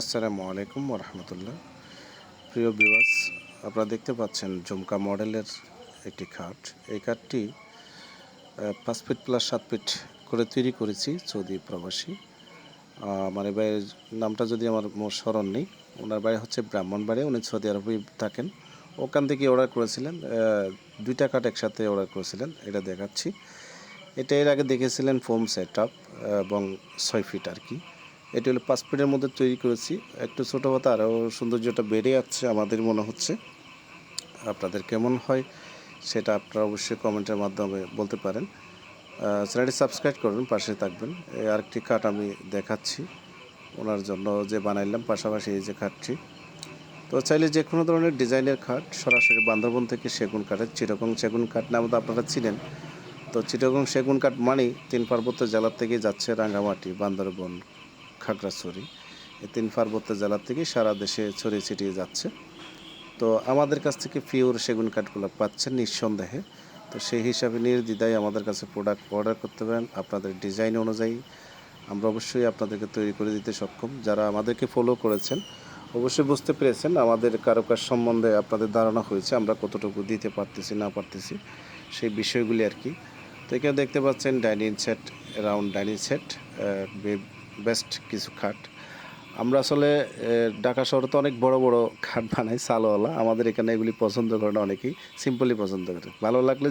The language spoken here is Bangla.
আসসালামু আলাইকুম রহমতুল্লাহ। প্রিয় বিওয়াস আপনারা দেখতে পাচ্ছেন জুমকা মডেলের একটি খাট। এই খাটটি পাঁচ ফিট প্লাস সাত ফিট করে তৈরি করেছি সৌদি প্রবাসী। আহ, মানে ভাইয়ের নামটা যদি আমার মোর স্মরণ নেই ওনার বাড়ি হচ্ছে ব্রাহ্মণবাড়ি উনি সৌদি আরবে থাকেন। ওখান থেকে অর্ডার করেছিলেন দুইটা কাঠ একসাথে অর্ডার করেছিলেন এটা দেখাচ্ছি। এটা এর আগে দেখেছিলেন ফোম সেট আপ এবং ছয় ফিট আর কি। এটি হলো পাঁচ মধ্যে তৈরি করেছি। একটু ছোটো হতে আরও সৌন্দর্যটা বেড়ে যাচ্ছে আমাদের মনে হচ্ছে। আপনাদের কেমন হয় সেটা আপনারা অবশ্যই কমেন্টের মাধ্যমে বলতে পারেন। চ্যানেলটি সাবস্ক্রাইব করবেন পাশে থাকবেন। এই আরেকটি কাঠ আমি দেখাচ্ছি ওনার জন্য যে বানাইলাম, পাশাপাশি এই যে কাঠটি তো চাইলে যে কোনো ধরনের ডিজাইনের খাট, সরাসরি বান্দরবন থেকে সেগুন কাঠের চিরকং সেগুন কাঠ নামে তো আপনারা ছিলেন তো চিটগং সেগুন কাঠ মানেই তিন পার্বত্য জেলার থেকে যাচ্ছে রাঙ্গামাটি, বান্দরবন। খাগড়াছড়ি এই তিন পার্বত্য জেলার থেকে সারা দেশে ছড়িয়ে ছিটিয়ে যাচ্ছে। তো আমাদের কাছ থেকে পিওর সেগুন কাঠগুলো পাচ্ছেন নিঃসন্দেহে। তো সেই হিসাবে নির্দ্বিধায় আমাদের কাছে প্রোডাক্ট অর্ডার করতে পারেন। আপনাদের ডিজাইন অনুযায়ী আমরা অবশ্যই আপনাদেরকে তৈরি করে দিতে সক্ষম। যারা আমাদেরকে ফলো করেছেন, অবশ্যই বুঝতে পেরেছেন আমাদের কারুকাজ সম্বন্ধে আপনাদের ধারণা হয়েছে, আমরা কতটুকু দিতে পারতেছি, না পারতেছি, সেই বিষয়গুলি আর কি। তো এখানে দেখতে পাচ্ছেন dining set round dining set best কিছু খাট। আমরা আসলে ঢাকা শহরে তো অনেক বড় বড় খাট বানাই, সালোয়ালা। আমাদের এখানে এগুলি পছন্দ করে না অনেকেই সিম্পলি পছন্দ করে। ভালো লাগলে